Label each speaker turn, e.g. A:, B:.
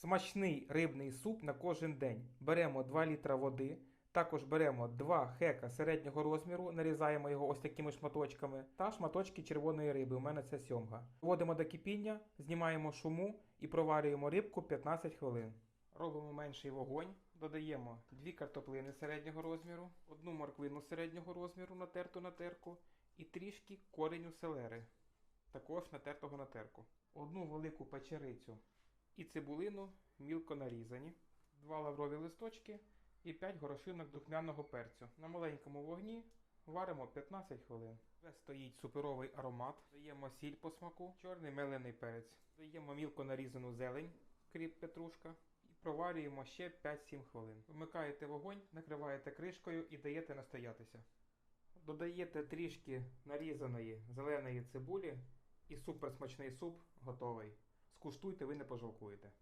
A: Смачний рибний суп на кожен день. Беремо 2 літра води, також беремо 2 хека середнього розміру, нарізаємо його ось такими шматочками, та шматочки червоної риби. У мене це сьомга. Вводимо до кипіння, знімаємо шуму і проварюємо рибку 15 хвилин. Робимо менший вогонь, додаємо 2 картоплини середнього розміру, одну морквину середнього розміру натерту на терку і трішки кореню селери, також натертого на терку. Одну велику печерицю і цибулину мілко нарізані, 2 лаврові листочки і 5 горошинок духмяного перцю. На маленькому вогні варимо 15 хвилин. Вже стоїть суперовий аромат. Даємо сіль по смаку, чорний мелений перець. Даємо мілко нарізану зелень, кріп петрушка. І проварюємо ще 5-7 хвилин. Вмикаєте вогонь, накриваєте кришкою і даєте настоятися. Додаєте трішки нарізаної зеленої цибулі і суперсмачний суп готовий. Скуштуйте, ви не пожалкуєте.